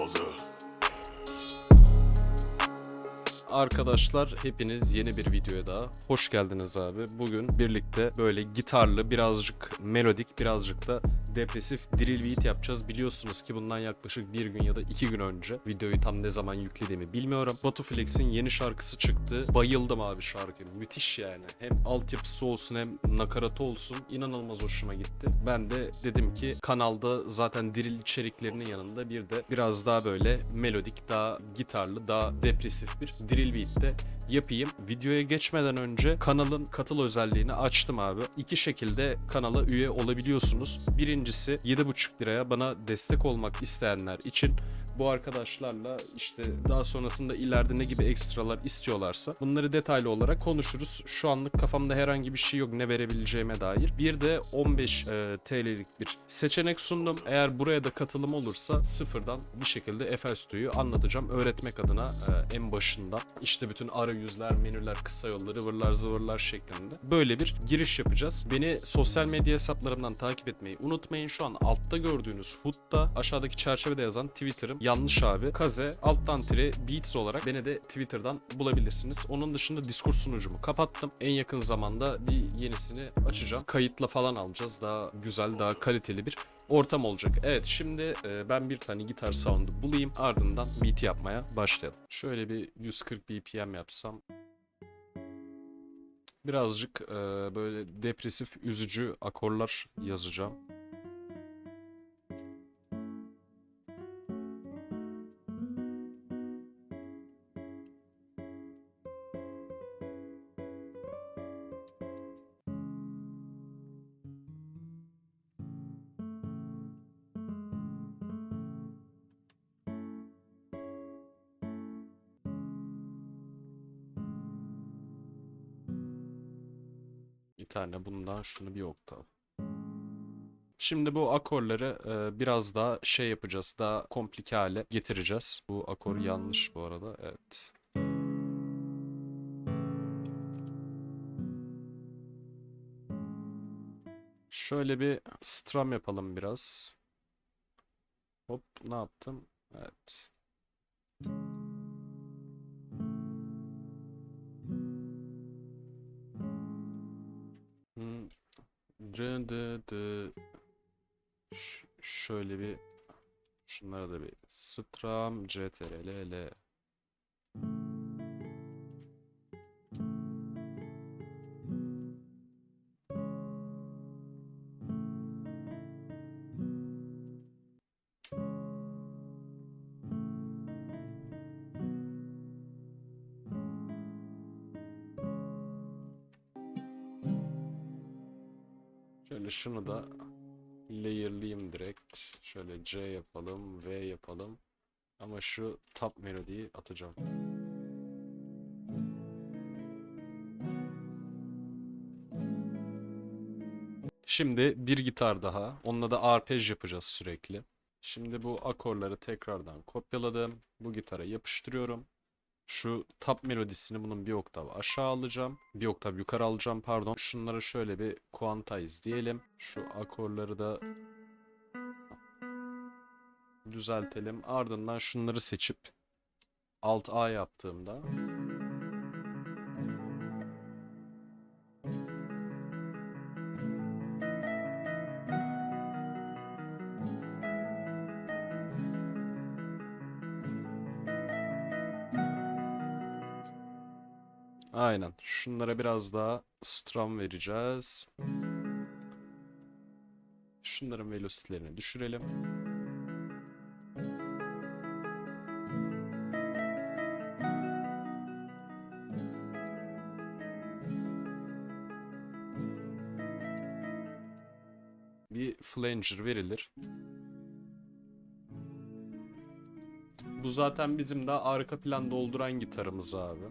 kazı. Arkadaşlar hepiniz yeni bir videoya daha hoş geldiniz abi. Bugün birlikte böyle gitarlı birazcık melodik birazcık da depresif drill beat yapacağız. Biliyorsunuz ki bundan yaklaşık bir gün ya da iki gün önce videoyu tam ne zaman yüklediğimi bilmiyorum. Batu Flex'in yeni şarkısı çıktı. Bayıldım abi şarkı. Müthiş yani. Hem altyapısı olsun hem nakaratı olsun. İnanılmaz hoşuma gitti. Ben de dedim ki kanalda zaten drill içeriklerinin yanında bir de biraz daha böyle melodik, daha gitarlı, daha depresif bir drill beat de yapayım. Videoya geçmeden önce kanalın katıl özelliğini açtım abi. İki şekilde kanala üye olabiliyorsunuz. Birincisi 7,5 liraya bana destek olmak isteyenler için bu arkadaşlarla işte daha sonrasında ileride ne gibi ekstralar istiyorlarsa bunları detaylı olarak konuşuruz. Şu anlık kafamda herhangi bir şey yok ne verebileceğime dair. Bir de 15 e, TL'lik bir seçenek sundum. Eğer buraya da katılım olursa sıfırdan bir şekilde FL Studio'yu anlatacağım. Öğretmek adına e, en başından işte bütün arayüzler, menüler, kısa yolları, ıvırlar zıvırlar şeklinde. Böyle bir giriş yapacağız. Beni sosyal medya hesaplarımdan takip etmeyi unutmayın. Şu an altta gördüğünüz HUD'da aşağıdaki çerçevede yazan Twitter'ım yanlış abi. Kaze alttan tire beats olarak beni de Twitter'dan bulabilirsiniz. Onun dışında Discord sunucumu kapattım. En yakın zamanda bir yenisini açacağım. Kayıtla falan alacağız. Daha güzel, daha kaliteli bir ortam olacak. Evet şimdi e, ben bir tane gitar sound'u bulayım. Ardından beat yapmaya başlayalım. Şöyle bir 140 BPM yapsam. Birazcık e, böyle depresif, üzücü akorlar yazacağım. Tane bundan şunu bir oktav. Şimdi bu akorları e, biraz daha şey yapacağız. Daha komplike hale getireceğiz. Bu akor yanlış bu arada. Evet. Şöyle bir strum yapalım biraz. Hop ne yaptım? Evet. Dı şöyle bir şunlara da bir strum ctrl Şöyle şunu da layer'layayım direkt. Şöyle C yapalım, V yapalım. Ama şu top melodiyi atacağım. Şimdi bir gitar daha. Onunla da arpej yapacağız sürekli. Şimdi bu akorları tekrardan kopyaladım. Bu gitara yapıştırıyorum. Şu top melodisini bunun bir oktav aşağı alacağım. Bir oktav yukarı alacağım pardon. Şunları şöyle bir quantize diyelim. Şu akorları da düzeltelim. Ardından şunları seçip Alt A yaptığımda Aynen. Şunlara biraz daha strum vereceğiz. Şunların velocity'lerini düşürelim. Bir flanger verilir. Bu zaten bizim daha arka plan dolduran gitarımız abi.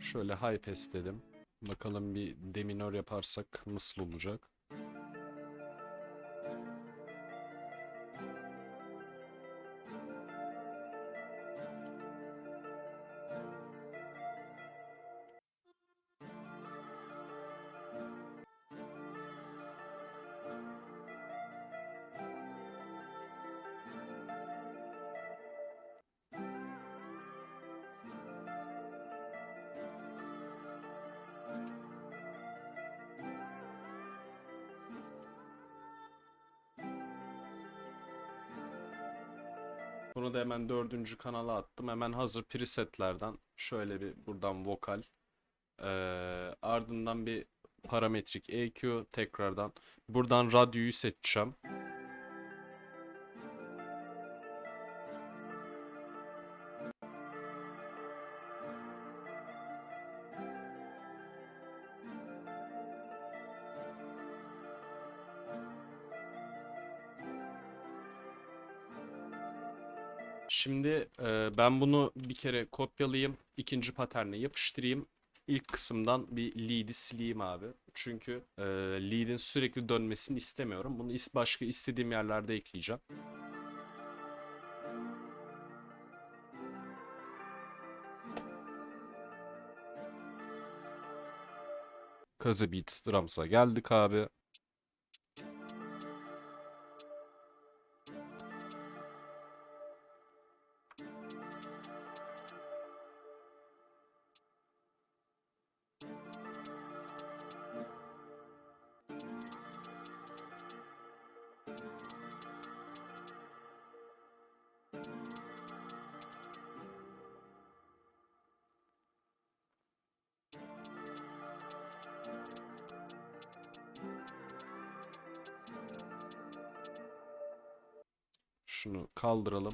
Şöyle high pass dedim. Bakalım bir de minör yaparsak nasıl olacak. Bunu da hemen dördüncü kanala attım. Hemen hazır presetlerden şöyle bir buradan vokal. Ee, ardından bir parametrik EQ tekrardan. Buradan radyoyu seçeceğim. Ben bunu bir kere kopyalayayım. ikinci paterne yapıştırayım. İlk kısımdan bir lead'i sileyim abi. Çünkü e, lead'in sürekli dönmesini istemiyorum. Bunu başka istediğim yerlerde ekleyeceğim. Kazı Beats Drums'a geldik abi. Şunu kaldıralım.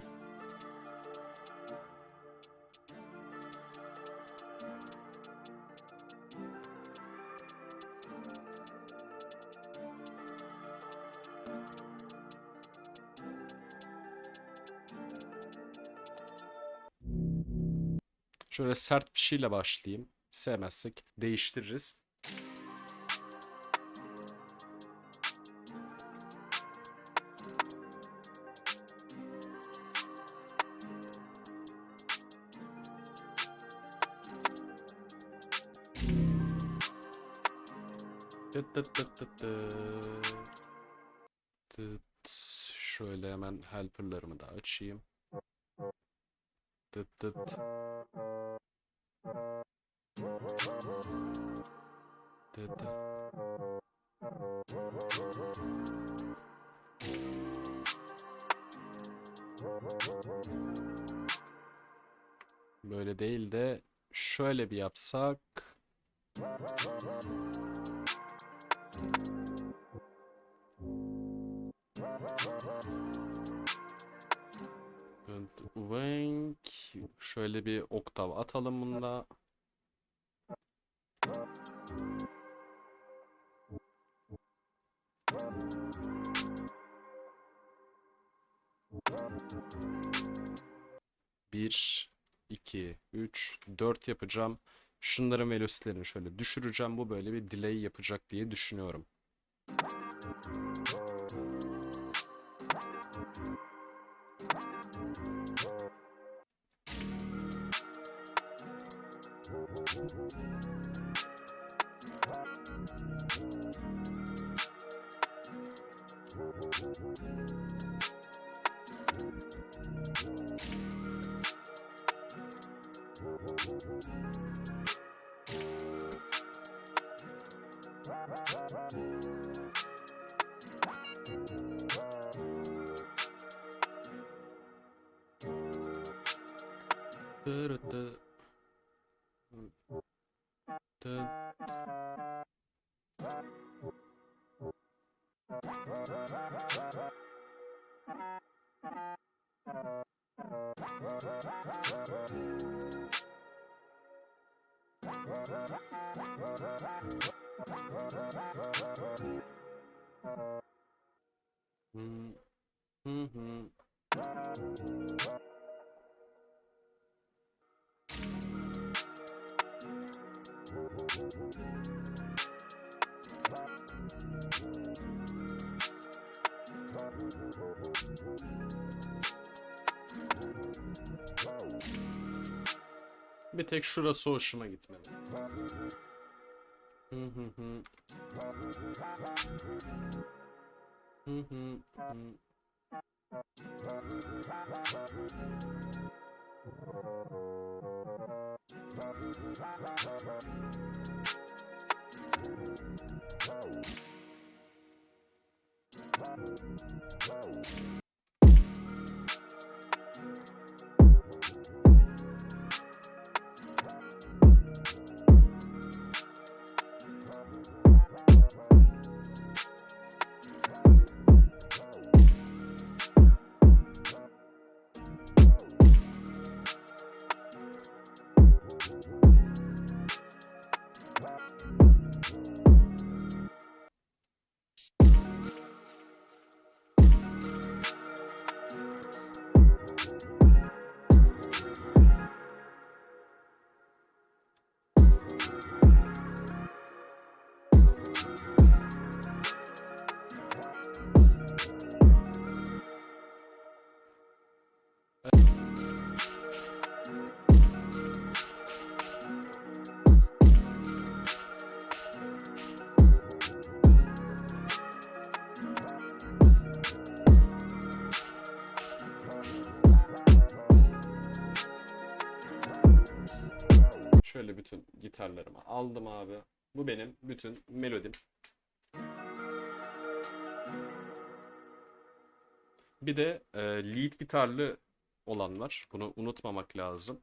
Şöyle sert bir şeyle başlayayım. Sevmezsek değiştiririz. Şöyle hemen helper'larımı da açayım. Böyle değil de şöyle bir yapsak. Wank. Şöyle bir oktav atalım bunda. Bir, iki, üç, dört yapacağım. Şunların velocity'lerini şöyle düşüreceğim. Bu böyle bir delay yapacak diye düşünüyorum. Mm-hmm. Bir tek şurası hoşuma gitmedi. Hı hı hı. Hı hı hı. Gitarlarımı aldım abi. Bu benim bütün melodim. Bir de e, lead gitarlı olan var. Bunu unutmamak lazım.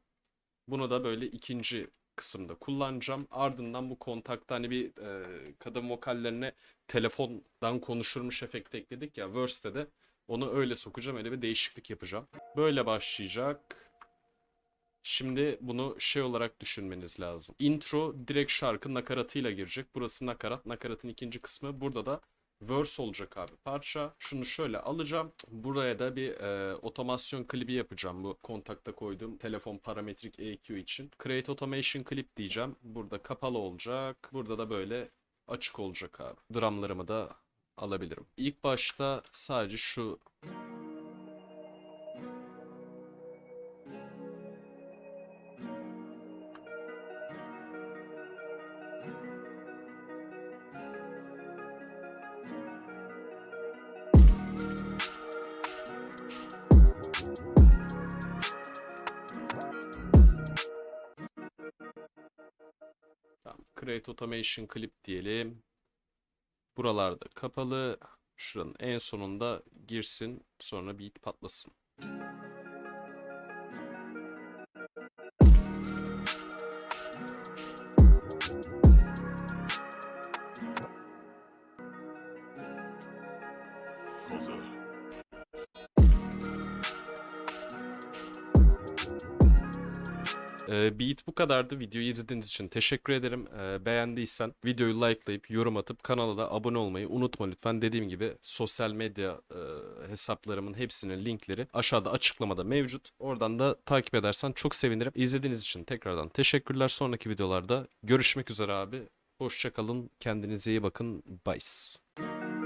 Bunu da böyle ikinci kısımda kullanacağım. Ardından bu kontakta hani bir e, kadın vokallerine telefondan konuşurmuş efekt ekledik ya. Verse'de de onu öyle sokacağım. Öyle bir değişiklik yapacağım. Böyle başlayacak. Şimdi bunu şey olarak düşünmeniz lazım. Intro direkt şarkı nakaratıyla girecek. Burası nakarat. Nakaratın ikinci kısmı. Burada da verse olacak abi parça. Şunu şöyle alacağım. Buraya da bir e, otomasyon klibi yapacağım bu kontakta koyduğum telefon parametrik EQ için. Create automation clip diyeceğim. Burada kapalı olacak. Burada da böyle açık olacak abi. Drumlarımı da alabilirim. İlk başta sadece şu Create Automation Clip diyelim. Buralarda kapalı. Şuranın en sonunda girsin. Sonra beat patlasın. Ee, beat bu kadardı. Videoyu izlediğiniz için teşekkür ederim. Ee, beğendiysen videoyu likelayıp yorum atıp kanala da abone olmayı unutma lütfen. Dediğim gibi sosyal medya e, hesaplarımın hepsinin linkleri aşağıda açıklamada mevcut. Oradan da takip edersen çok sevinirim. İzlediğiniz için tekrardan teşekkürler. Sonraki videolarda görüşmek üzere abi. Hoşçakalın. Kendinize iyi bakın. Bye.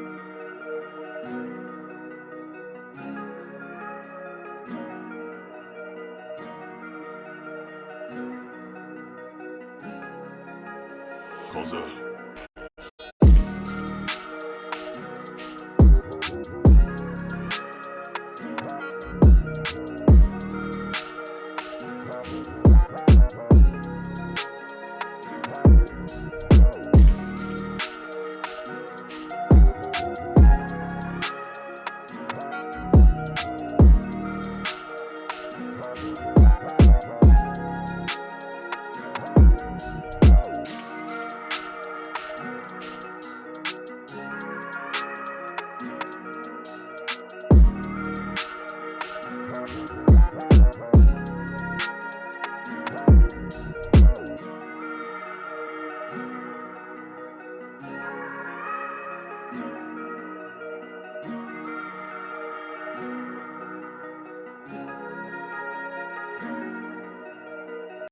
closer.